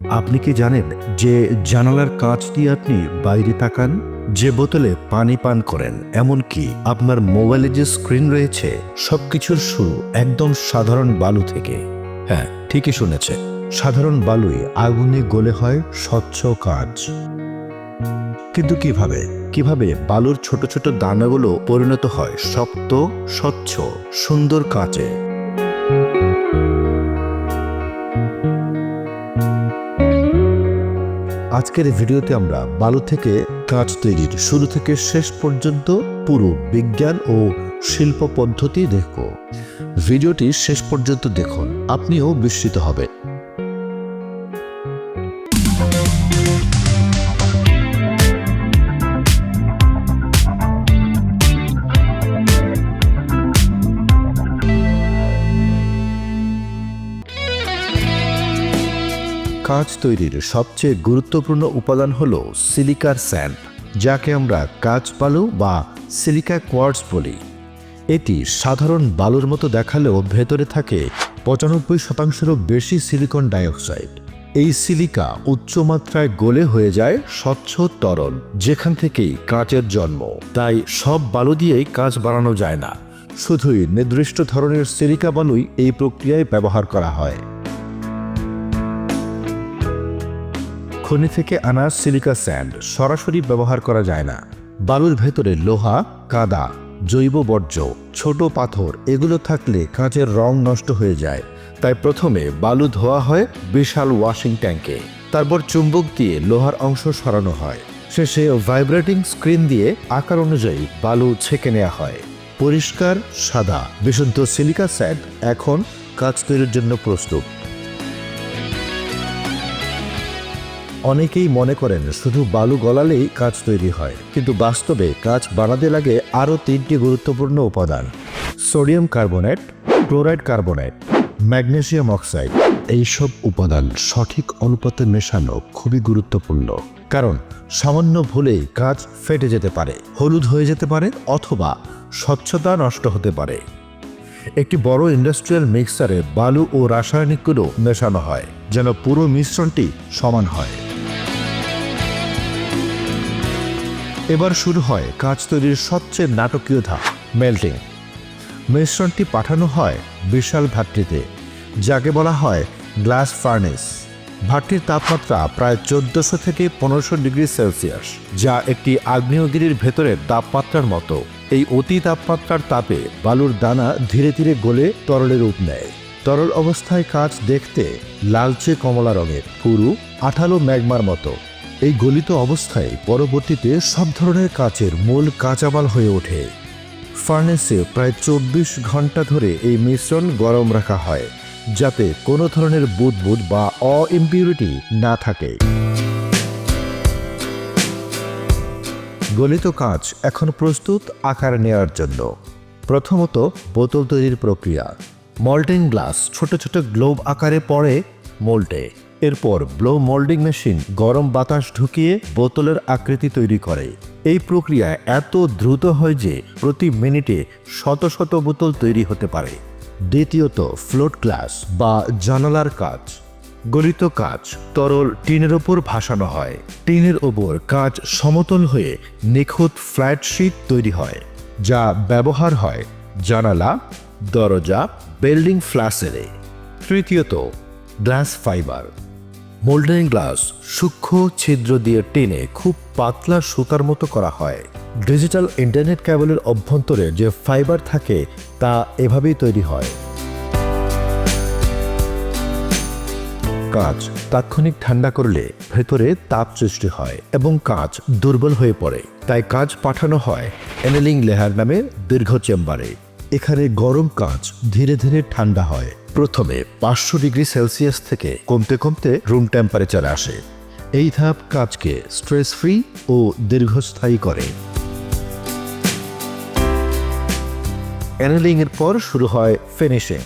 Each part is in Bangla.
আপনি কি জানেন যে জানালার কাঁচ দিয়ে আপনি বাইরে তাকান? যে বোতলে পানি পান করেন, এমনকি আপনার মোবাইলে যে স্ক্রিন রয়েছে, সবকিছুর শুরু একদম সাধারণ বালু থেকে। হ্যাঁ ঠিকই শুনেছে। সাধারণ বালুই আগুনে গলে হয় স্বচ্ছ কাজ কিন্তু কীভাবে? কীভাবে বালুর ছোট ছোট দানাগুলো পরিণত হয় শক্ত, স্বচ্ছ, সুন্দর কাঁচে? আজকের ভিডিওতে আমরা বালু থেকে কাঁচ তৈরির শুরু থেকে শেষ পর্যন্ত পুরো বিজ্ঞান ও শিল্প পদ্ধতি দেখব। ভিডিওটি শেষ পর্যন্ত দেখুন, আপনিও বিস্মিত হবেন। কাঁচ তৈরির সবচেয়ে গুরুত্বপূর্ণ উপাদান হল সিলিকার স্যান্ড, যাকে আমরা কাঁচ বালু বা সিলিকা কোয়ার্টস বলি। এটি সাধারণ বালুর মতো দেখালেও ভেতরে থাকে পঁচানব্বই শতাংশেরও বেশি সিলিকন ডাইঅক্সাইড। এই সিলিকা উচ্চমাত্রায় গলে হয়ে যায় স্বচ্ছ তরল, যেখান থেকেই কাঁচের জন্ম। তাই সব বালু দিয়েই কাঁচ বানানো যায় না। শুধুই নির্দিষ্ট ধরনের সিলিকা বালুই এই প্রক্রিয়ায় ব্যবহার করা হয়। খনি থেকে আনা সিলিকা স্যান্ড সরাসরি ব্যবহার করা যায় না। বালুর ভেতরে লোহা, কাদা, জৈব বর্জ্য, ছোট পাথর এগুলো থাকলে কাঁচের রং নষ্ট হয়ে যায়। তাই প্রথমে বালু ধোয়া হয় বিশাল ওয়াশিং ট্যাঙ্কে। তারপর চুম্বক দিয়ে লোহার অংশ সরানো হয়। শেষে ভাইব্রেটিং স্ক্রিন দিয়ে আকার অনুযায়ী বালু ছেঁকে নেওয়া হয়। পরিষ্কার, সাদা, বিশুদ্ধ সিলিকা স্যান্ড এখন কাজ তৈরির জন্য প্রস্তুত। অনেকেই মনে করেন শুধু বালু গলালেই কাজ তৈরি হয়, কিন্তু বাস্তবে কাজ বানাতে লাগে আরও তিনটি গুরুত্বপূর্ণ উপাদান। Sodium carbonate, chloride carbonate, magnesium oxide. এইসব উপাদান সঠিক অনুপাতে মেশানো খুবই গুরুত্বপূর্ণ, কারণ সামান্য ভুলেই কাজ ফেটে যেতে পারে, হলুদ হয়ে যেতে পারে অথবা স্বচ্ছতা নষ্ট হতে পারে। একটি বড় ইন্ডাস্ট্রিয়াল মিক্সারে বালু ও রাসায়নিকগুলো মেশানো হয়, যেন পুরো মিশ্রণটি সমান হয়। এবার শুরু হয় কাঁচ তৈরির সবচেয়ে নাটকীয় ধাপ, মেল্টিং। মিশ্রণটি পাঠানো হয় বিশাল ভাট্টিতে যাকে বলা হয় গ্লাস ফার্নেস। ভাট্টির তাপমাত্রা প্রায় চোদ্দশো থেকে পনেরোশো ডিগ্রি সেলসিয়াস, যা একটি আগ্নেয়গিরির ভেতরের তাপমাত্রার মতো। এই অতি তাপমাত্রার তাপে বালুর দানা ধীরে ধীরে গলে তরলে রূপ নেয়। তরল অবস্থায় কাঁচ দেখতে লালচে কমলা রঙের, পুরু, আঠালো ম্যাগমার মতো। এই গলিত অবস্থায় পরবর্তীতে সব ধরনের কাচের মূল কাঁচামাল হয়ে ওঠে। ফার্নেসে প্রায় চব্বিশ ঘণ্টা ধরে এই মিশ্রণ গরম রাখা হয়, যাতে কোনো ধরনের বুদবুদ বা অ ইম্পিউরিটি না থাকে। গলিত কাঁচ এখন প্রস্তুত আকার নেওয়ার জন্য। প্রথমত বোতল তৈরির প্রক্রিয়া। মল্টিং গ্লাস ছোট ছোট গ্লোব আকারে পড়ে মোল্টে। এরপর ব্লো মোল্ডিং মেশিন গরম বাতাস ঢুকিয়ে বোতলের আকৃতি তৈরি করে। এই প্রক্রিয়া এত দ্রুত হয় যে প্রতি মিনিটে শত শত বোতল তৈরি হতে পারে। দ্বিতীয়ত ফ্লোট গ্লাস বা জানালার কাজ গলিত কাঁচ তরল টিনের ওপর ভাসানো হয়। টিনের ওপর কাঁচ সমতল হয়ে নিখুঁত ফ্ল্যাট শিট তৈরি হয়, যা ব্যবহার হয় জানালা, দরজা, বিল্ডিং ফ্ল্যাসেরে তৃতীয়ত গ্লাস ফাইবার মোল্ডেন গ্লাস সূক্ষ্ম ছিদ্র দিয়ে টেনে খুব পাতলা সুতার মতো করা হয়। ডিজিটাল ইন্টারনেট কেবলের অভ্যন্তরে যে ফাইবার থাকে, তা এভাবেই তৈরি হয়। কাঁচ তাৎক্ষণিক ঠান্ডা করলে ভেতরে তাপ সৃষ্টি হয় এবং কাঁচ দুর্বল হয়ে পড়ে। তাই কাঁচ পাঠানো হয় এনেলিং লেহার নামে দীর্ঘ চেম্বারে। এখানে গরম কাঁচ ধীরে ধীরে ঠান্ডা হয়। প্রথমে পাঁচশো ডিগ্রি সেলসিয়াস থেকে কমতে কমতে রুম টেম্পারেচার আসে। এই ধাপ কাজকে স্ট্রেস ফ্রি ও দীর্ঘস্থায়ী করে। অ্যানেলিং এর পর শুরু হয় ফিনিশিং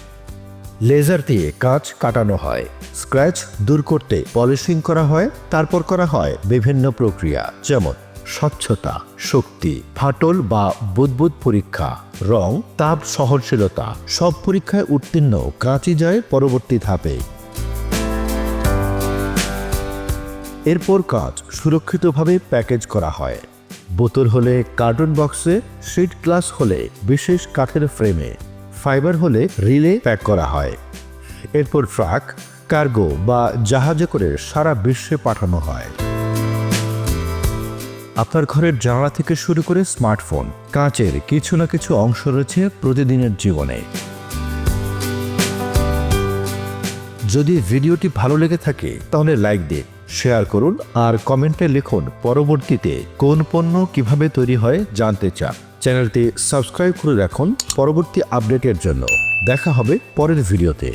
লেজার দিয়ে কাঁচ কাটানো হয়। স্ক্র্যাচ দূর করতে পলিশিং করা হয়, তারপর করা হয় বিভিন্ন প্রক্রিয়া, যেমন স্বচ্ছতা, শক্তি, ফাটল বা বুদবুদ পরীক্ষা, রং, তাপ, সহনশীলতা, সব পরীক্ষায় উত্তীর্ণ, কাঁচি যায় পরবর্তী ধাপে। এরপর কাজ সুরক্ষিতভাবে প্যাকেজ করা হয়। বোতল হলে কার্টুন বক্সে, শিট গ্লাস হলে বিশেষ কাঠের ফ্রেমে, ফাইবার হলে রিলে প্যাক করা হয়। এরপর ট্রাক কার্গো বা জাহাজে করে সারা বিশ্বে পাঠানো হয়। আপনার ঘরের জানালা থেকে শুরু করে স্মার্টফোন, কাঁচের কিছু না কিছু অংশ রয়েছে প্রতিদিনের জীবনে। যদি ভিডিওটি ভালো লেগে থাকে, তাহলে লাইক দিন শেয়ার করুন আর কমেন্টে লিখুন পরবর্তীতে কোন পণ্য কীভাবে তৈরি হয় জানতে চান। চ্যানেলটি সাবস্ক্রাইব করে রাখুন পরবর্তী আপডেটের জন্য। দেখা হবে পরের ভিডিওতে।